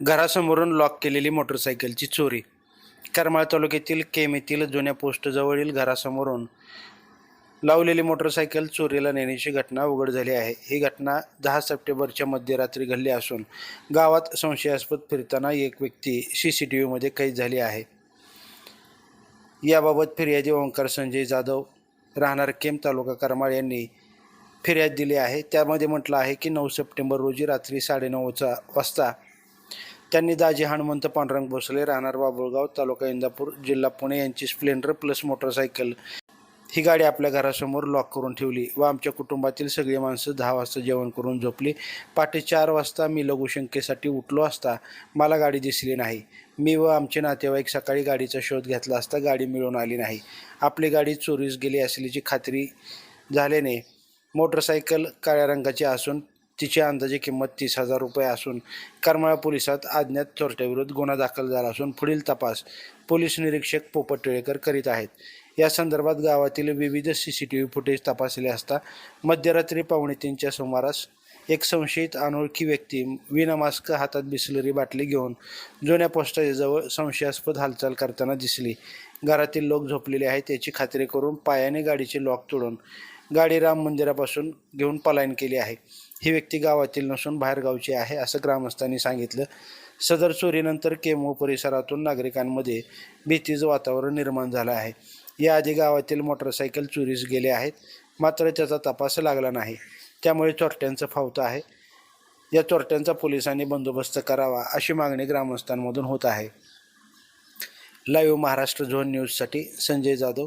घरासमोरून lock केलेली मोटरसायकलची चोरी. करमाळ तालुक्यातील केम येथील जुन्या पोस्टजवळील घरासमोरून लावलेली मोटरसायकल चोरीला नेण्याची घटना उघड झाली आहे. ही घटना दहा सप्टेंबरच्या मध्यरात्री घडली असून गावात संशयास्पद फिरताना एक व्यक्ती सी सी टी व्हीमध्ये कैद झाली आहे. याबाबत फिर्यादी ओंकार संजय जाधव राहणार केम तालुका करमाळ यांनी फिर्याद दिली आहे. त्यामध्ये म्हटलं आहे की नऊ सप्टेंबर रोजी रात्री साडेनऊचा वाजता त्यांनी दाजी हनुमंत पांडुरंग भोसले राहणार बाबुळगाव तालुका इंदापूर जिल्हा पुणे यांची स्प्लेंडर प्लस मोटरसायकल ही गाडी आपल्या घरासमोर लॉक करून ठेवली व आमच्या कुटुंबातील सगळी माणसं दहा वाजता जेवण करून झोपली. पहाटे चार वाजता मी लघुशंकेसाठी उठलो असता मला गाडी दिसली नाही. मी व आमचे नातेवाईक सकाळी गाडीचा शोध घेतला असता गाडी मिळून आली नाही. आपली गाडी चोरीस गेली असल्याची खात्री झाल्याने मोटरसायकल काळ्या रंगाची असून तिची अंदाजे किंमत तीस हजार रुपये असून करमाळा पोलिसात अज्ञात चोरट्याविरुद्ध गुन्हा दाखल झाला असून पुढील तपास पोलीस निरीक्षक पोपट टिळेकर करीत आहेत. या संदर्भात गावातील विविध C C T V footage तपासले असता मध्यरात्री पावणे तीनच्या सुमारास एक संशयित अनोळखी व्यक्ती विनामास्क हातात बिसलरी बाटली घेऊन जुन्या पोस्टाजवळ संशयास्पद हालचाल करताना दिसली. घरातील लोक झोपलेले आहेत याची खात्री करून पायाने गाडीचे लॉक तोडून गाडी राम मंदिरापासून घेऊन पलायन केली आहे. ही व्यक्ती गावातील नसून बाहेरगावची आहे असं ग्रामस्थांनी सांगितलं. सदर चोरीनंतर केमो परिसरातून नागरिकांमध्ये भीतीचं वातावरण निर्माण झालं आहे. याआधी गावातील मोटरसायकल चोरीस गेले आहेत मात्र त्याचा तपास लागला नाही. त्यामुळे चोरट्यांचं फावतं आहे. या चोरट्यांचा पोलिसांनी बंदोबस्त करावा अशी मागणी ग्रामस्थांमधून होत आहे. लाईव्ह महाराष्ट्र झोन न्यूजसाठी संजय जाधव